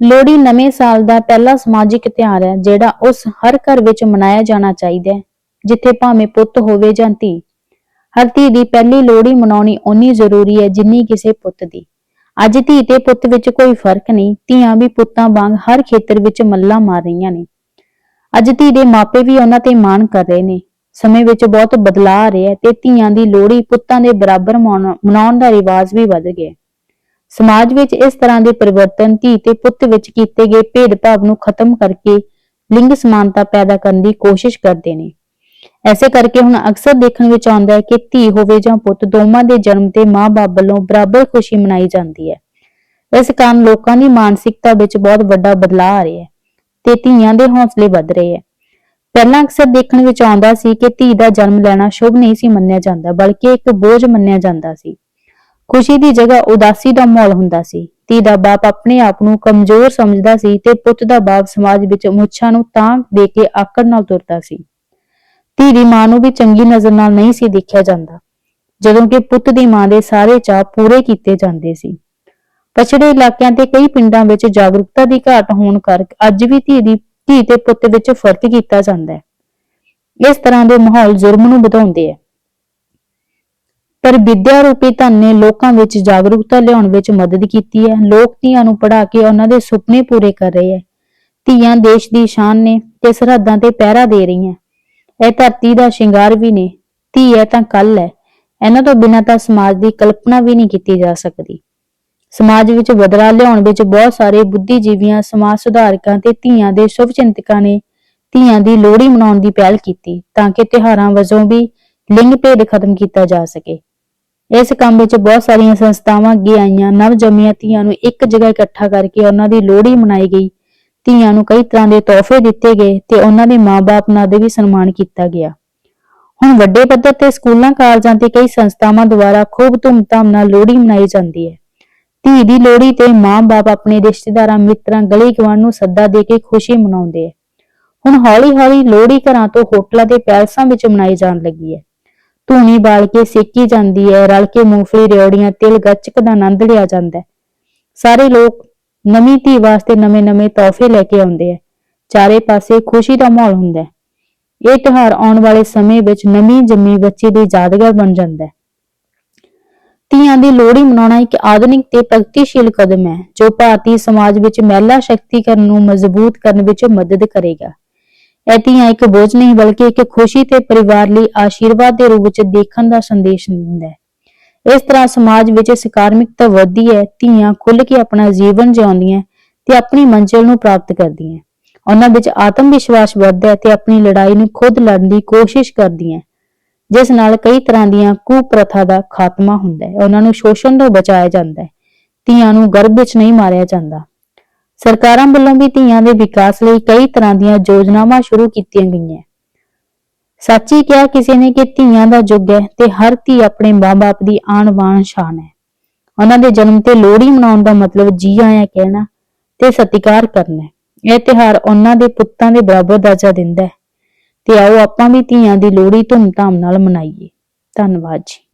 ਲੋਹੜੀ ਨਵੇਂ ਸਾਲ ਦਾ ਪਹਿਲਾ ਸਮਾਜਿਕ ਤਿਉਹਾਰ ਹੈ, ਜਿਹੜਾ ਉਸ ਹਰ ਘਰ ਵਿੱਚ ਮਨਾਇਆ ਜਾਣਾ ਚਾਹੀਦਾ ਹੈ, ਜਿੱਥੇ ਭਾਵੇਂ ਪੁੱਤ ਹੋਵੇ ਜਾਂ ਧੀ। ਹਰ ਧੀ ਦੀ ਪਹਿਲੀ ਲੋਹੜੀ ਮਨਾਉਣੀ ਓਨੀ ਜ਼ਰੂਰੀ ਹੈ ਜਿੰਨੀ ਕਿਸੇ ਪੁੱਤ ਦੀ। ਅੱਜ ਧੀ ਤੇ ਪੁੱਤ ਵਿੱਚ ਕੋਈ ਫ਼ਰਕ ਨਹੀਂ, ਧੀਆਂ ਵੀ ਪੁੱਤਾਂ ਵਾਂਗ ਹਰ ਖੇਤਰ ਵਿੱਚ ਮੱਲਾ ਮਾਰ ਰਹੀਆਂ ਨੇ। ਅੱਜ ਧੀ ਦੇ ਮਾਪੇ ਵੀ ਉਹਨਾਂ ਤੇ ਮਾਣ ਕਰ ਰਹੇ ਨੇ। ਸਮੇਂ ਵਿੱਚ ਬਹੁਤ ਬਦਲਾਅ ਆ ਰਿਹਾ ਤੇ ਧੀਆਂ ਦੀ ਲੋਹੜੀ ਪੁੱਤਾਂ ਦੇ ਬਰਾਬਰ ਮਨਾਉਣ ਮਨਾਉਣ ਦਾ ਰਿਵਾਜ ਵੀ ਵੱਧ ਗਿਆ ਸਮਾਜ ਵਿੱਚ ਇਸ ਤਰ੍ਹਾਂ ਦੇ ਪਰਿਵਰਤਨ ਧੀ ਤੇ ਪੁੱਤ ਵਿੱਚ ਕੀਤੇ ਗਏ ਭੇਦਭਾਵ ਨੂੰ ਖਤਮ ਕਰਕੇ ਲਿੰਗ ਸਮਾਨਤਾ ਪੈਦਾ ਕਰਨ ਦੀ ਕੋਸ਼ਿਸ਼ ਕਰਦੇ ਨੇ। ਐਸੇ ਕਰਕੇ ਹੁਣ ਅਕਸਰ ਦੇਖਣ ਵਿੱਚ ਆਉਂਦਾ ਹੈ ਕਿ ਧੀ ਹੋਵੇ ਜਾਂ ਪੁੱਤ ਦੋਵਾਂ ਦੇ ਜਨਮ ਤੇ ਮਾਂ-ਬਾਪ ਵੱਲੋਂ ਬਰਾਬਰ ਖੁਸ਼ੀ ਮਨਾਈ ਜਾਂਦੀ ਹੈ। ਇਸ ਕਾਰਨ ਲੋਕਾਂ ਦੀ ਮਾਨਸਿਕਤਾ ਵਿੱਚ ਬਹੁਤ ਵੱਡਾ ਬਦਲਾਅ ਆ ਰਿਹਾ ਹੈ ਤੇ ਧੀਆਂ ਦੇ ਹੌਸਲੇ ਵੱਧ ਰਹੇ ਹੈ। ਪਹਿਲਾਂ ਅਕਸਰ ਦੇਖਣ ਵਿੱਚ ਆਉਂਦਾ ਸੀ ਕਿ ਧੀ ਦਾ ਜਨਮ ਲੈਣਾ ਸ਼ੁਭ ਨਹੀਂ ਸੀ ਮੰਨਿਆ ਜਾਂਦਾ, ਬਲਕਿ ਇੱਕ ਬੋਝ ਮੰਨਿਆ ਜਾਂਦਾ ਸੀ। ਖੁਸ਼ੀ ਦੀ ਜਗ੍ਹਾ ਉਦਾਸੀ ਦਾ ਮਾਹੌਲ ਹੁੰਦਾ ਸੀ। ਧੀ ਦਾ ਬਾਪ ਆਪਣੇ ਆਪ ਨੂੰ ਕਮਜ਼ੋਰ ਸਮਝਦਾ ਸੀ ਤੇ ਪੁੱਤ ਦਾ ਬਾਪ ਸਮਾਜ ਵਿੱਚ ਮੁੱਛਾਂ ਨੂੰ ਤਾਂ ਦੇ ਕੇ ਆਕੜ ਨਾਲ ਤੁਰਦਾ ਸੀ। ਧੀ ਦੀ ਮਾਂ ਨੂੰ ਵੀ ਚੰਗੀ ਨਜ਼ਰ ਨਾਲ ਨਹੀਂ ਸੀ ਦੇਖਿਆ ਜਾਂਦਾ, ਜਦੋਂ ਕਿ ਪੁੱਤ ਦੀ ਮਾਂ ਦੇ ਸਾਰੇ ਚਾਅ ਪੂਰੇ ਕੀਤੇ ਜਾਂਦੇ ਸੀ। ਪਛੜੇ ਇਲਾਕਿਆਂ ਤੇ ਕਈ ਪਿੰਡਾਂ ਵਿੱਚ ਜਾਗਰੂਕਤਾ ਦੀ ਘਾਟ ਹੋਣ ਕਰਕੇ ਅੱਜ ਵੀ ਧੀ ਦੀ, ਧੀ ਤੇ ਪੁੱਤ ਵਿੱਚ ਫ਼ਰਕ ਕੀਤਾ ਜਾਂਦਾ ਹੈ। ਇਸ ਤਰ੍ਹਾਂ ਦੇ ਮਾਹੌਲ ਜੁਰਮ ਨੂੰ ਵਧਾਉਂਦੇ ਹੈ। ਪਰ ਵਿਦਿਆ ਰੂਪੀ ਧਨ ਨੇ ਲੋਕਾਂ ਵਿੱਚ ਜਾਗਰੂਕਤਾ ਲਿਆਉਣ ਵਿੱਚ ਮਦਦ ਕੀਤੀ ਹੈ। ਲੋਕ ਧੀਆਂ ਨੂੰ ਪੜ੍ਹਾ ਕੇ ਉਹਨਾਂ ਦੇ ਸੁਪਨੇ ਪੂਰੇ ਕਰ ਰਹੇ ਹੈ। ਧੀਆਂ ਦੇਸ਼ ਦੀ ਸ਼ਾਨ ਨੇ ਤੇ ਸਰਹੱਦਾਂ ਤੇ ਪਹਿਰਾ ਦੇ ਰਹੀਆਂ। ਇਹ ਧਰਤੀ ਦਾ ਸ਼ਿੰਗਾਰ ਵੀ ਨੇ। ਧੀ ਹੈ ਤਾਂ ਕੱਲ ਹੈ। ਇਹਨਾਂ ਤੋਂ ਬਿਨਾਂ ਤਾਂ ਸਮਾਜ ਦੀ ਕਲਪਨਾ ਵੀ ਨਹੀਂ ਕੀਤੀ ਜਾ ਸਕਦੀ। ਸਮਾਜ ਵਿੱਚ ਬਦਲਾਅ ਲਿਆਉਣ ਵਿੱਚ ਬਹੁਤ ਸਾਰੇ ਬੁੱਧੀਜੀਵੀਆਂ, ਸਮਾਜ ਸੁਧਾਰਕਾਂ ਤੇ ਧੀਆਂ ਦੇ ਸ਼ੁਭ ਚਿੰਤਕਾਂ ਨੇ ਧੀਆਂ ਦੀ ਲੋਹੜੀ ਮਨਾਉਣ ਦੀ ਪਹਿਲ ਕੀਤੀ ਤਾਂ ਕਿ ਤਿਉਹਾਰਾਂ ਵਜੋਂ ਵੀ ਲਿੰਗ ਭੇਦ ਖਤਮ ਕੀਤਾ ਜਾ ਸਕੇ। ਇਸ ਕੰਮ ਵਿੱਚ ਬਹੁਤ ਸਾਰੀਆਂ ਸੰਸਥਾਵਾਂ ਅੱਗੇ ਆਈਆਂ। ਨਵ ਜੰਮੀਆਂ ਧੀਆਂ ਨੂੰ ਇੱਕ ਜਗ੍ਹਾ ਇਕੱਠਾ ਕਰਕੇ ਉਹਨਾਂ ਦੀ ਲੋਹੜੀ ਮਨਾਈ ਗਈ। ਧੀਆਂ ਨੂੰ ਕਈ ਤਰ੍ਹਾਂ ਦੇ ਤੋਹਫੇ ਦਿੱਤੇ ਗਏ ਤੇ ਉਹਨਾਂ ਦੇ ਮਾਪੇ ਨਾਲ ਦੇ ਵੀ ਸਨਮਾਨ ਕੀਤਾ ਗਿਆ। ਹੁਣ ਵੱਡੇ ਪੱਧਰ ਤੇ ਸਕੂਲਾਂ, ਕਾਲਜਾਂ ਤੇ ਕਈ ਸੰਸਥਾਵਾਂ ਦੁਆਰਾ ਖੂਬ ਧੂਮਧਾਮ ਨਾਲ ਲੋਹੜੀ ਮਨਾਈ ਜਾਂਦੀ ਹੈ। ਧੀ ਦੀ ਲੋਹੜੀ ਤੇ ਮਾਂ-ਬਾਪ ਆਪਣੇ ਰਿਸ਼ਤੇਦਾਰਾਂ, ਮਿੱਤਰਾਂ ਗਲੀ ਗਵਾਂਢ ਨੂੰ ਸੱਦਾ ਦੇ ਕੇ ਖੁਸ਼ੀ ਮਨਾਉਂਦੇ ਹੈ। ਹੁਣ ਹੌਲੀ-ਹੌਲੀ ਲੋਹੜੀ ਘਰਾਂ ਤੋਂ ਹੋਟਲਾਂ ਤੇ ਪੈਲਸਾਂ ਵਿੱਚ ਮਨਾਈ ਜਾਣ ਲੱਗੀ ਹੈ। ਧੂਣੀ ਬਾਲ ਕੇ ਸੇਕੀ ਜਾਂਦੀ ਹੈ ਰਲ ਕੇ ਮੂੰਗਫਲੀ ਰਿਓੜੀਆਂ, ਤਿਲ ਗੱਚਕ ਦਾ ਆਨੰਦ ਲਿਆ ਜਾਂਦਾ ਹੈ ਸਾਰੇ ਲੋਕ ਨਵੀਂ ਧੀ ਵਾਸਤੇ ਨਵੇਂ-ਨਵੇਂ ਤੋਹਫੇ ਲੈ ਕੇ ਆਉਂਦੇ ਹੈ ਚਾਰੇ ਪਾਸੇ ਖੁਸ਼ੀ ਦਾ ਮਾਹੌਲ ਹੁੰਦਾ ਹੈ ਇਹ ਤਿਉਹਾਰ ਆਉਣ ਵਾਲੇ ਸਮੇਂ ਵਿੱਚ ਨਵੀਂ ਜੰਮੀ ਬੱਚੀ ਦੀ ਯਾਦਗਾਰ ਬਣ ਜਾਂਦਾ ਹੈ ਧੀਆਂ ਦੀ ਲੋਹੜੀ ਮਨਾਉਣਾ ਇੱਕ ਆਧੁਨਿਕ ਤੇ ਪ੍ਰਗਤੀਸ਼ੀਲ ਕਦਮ ਹੈ ਜੋ ਭਾਰਤੀ ਸਮਾਜ ਵਿੱਚ ਮਹਿਲਾ ਸ਼ਕਤੀਕਰਨ ਨੂੰ ਮਜ਼ਬੂਤ ਕਰਨ ਵਿੱਚ ਮਦਦ ਕਰੇਗਾ। ਇਹ ਧੀਆਂ ਇੱਕ ਬੋਝ ਨਹੀਂ, ਬਲਕਿ ਇੱਕ ਖੁਸ਼ੀ ਤੇ ਪਰਿਵਾਰ ਲਈ ਆਸ਼ੀਰਵਾਦ ਦੇ ਰੂਪ ਵਿੱਚ ਦੇਖਣ ਦਾ ਸੰਦੇਸ਼ ਦਿੰਦਾ ਹੈ। ਇਸ ਤਰ੍ਹਾਂ ਸਮਾਜ ਵਿੱਚ ਸਕਾਰਾਤਮਕਤਾ ਵਧਦੀ ਹੈ, ਧੀਆਂ ਖੁੱਲ ਕੇ ਆਪਣਾ ਜੀਵਨ ਜਿਉਂਦੀਆਂ ਤੇ ਆਪਣੀ ਮੰਜ਼ਿਲ ਨੂੰ ਪ੍ਰਾਪਤ ਕਰਦੀਆਂ ਉਹਨਾਂ ਵਿੱਚ ਆਤਮ ਵਿਸ਼ਵਾਸ ਵੱਧਦਾ ਹੈ ਤੇ ਆਪਣੀ ਲੜਾਈ ਨੂੰ ਖੁਦ ਲੜਨ ਦੀ ਕੋਸ਼ਿਸ਼ ਕਰਦੀਆਂ ਜਿਸ ਨਾਲ ਕਈ ਤਰ੍ਹਾਂ ਦੀਆਂ ਕੁਪ੍ਰਥਾ ਦਾ ਖਾਤਮਾ ਹੁੰਦਾ ਹੈ। ਉਹਨਾਂ ਨੂੰ ਸ਼ੋਸ਼ਣ ਤੋਂ ਬਚਾਇਆ ਜਾਂਦਾ ਹੈ। ਧੀਆਂ ਨੂੰ ਗਰਭ ਵਿੱਚ ਨਹੀਂ ਮਾਰਿਆ ਜਾਂਦਾ। ਸਰਕਾਰਾਂ ਵੱਲੋਂ ਵੀ ਧੀਆਂ ਦੇ ਵਿਕਾਸ ਲਈ ਕਈ ਤਰ੍ਹਾਂ ਦੀਆਂ ਯੋਜਨਾਵਾਂ ਸ਼ੁਰੂ ਕੀਤੀਆਂ ਗਈਆਂ। ਸੱਚੀ ਕਿਹਾ ਕਿਸੇ ਨੇ ਕਿ ਧੀਆਂ ਦਾ ਯੁੱਗ ਹੈ ਤੇ ਹਰ ਧੀ ਆਪਣੇ ਮਾਂ-ਬਾਪ ਦੀ ਆਣ ਬਾਣ ਸ਼ਾਨ ਹੈ। ਉਹਨਾਂ ਦੇ ਜਨਮ ਤੇ ਲੋਹੜੀ ਮਨਾਉਣ ਦਾ ਮਤਲਬ ਜੀ ਆਇਆਂ ਕਹਿਣਾ ਤੇ ਸਤਿਕਾਰ ਕਰਨਾ ਇਹ ਤਿਉਹਾਰ ਉਹਨਾਂ ਦੇ ਪੁੱਤਾਂ ਦੇ ਬਰਾਬਰ ਦਰਜਾ ਦਿੰਦਾ ਹੈ। ਤੇ ਆਓ ਆਪਾਂ ਵੀ ਧੀਆਂ ਦੀ ਲੋਹੜੀ ਧੂਮ ਧਾਮ ਨਾਲ ਮਨਾਈਏ। ਧੰਨਵਾਦ ਜੀ।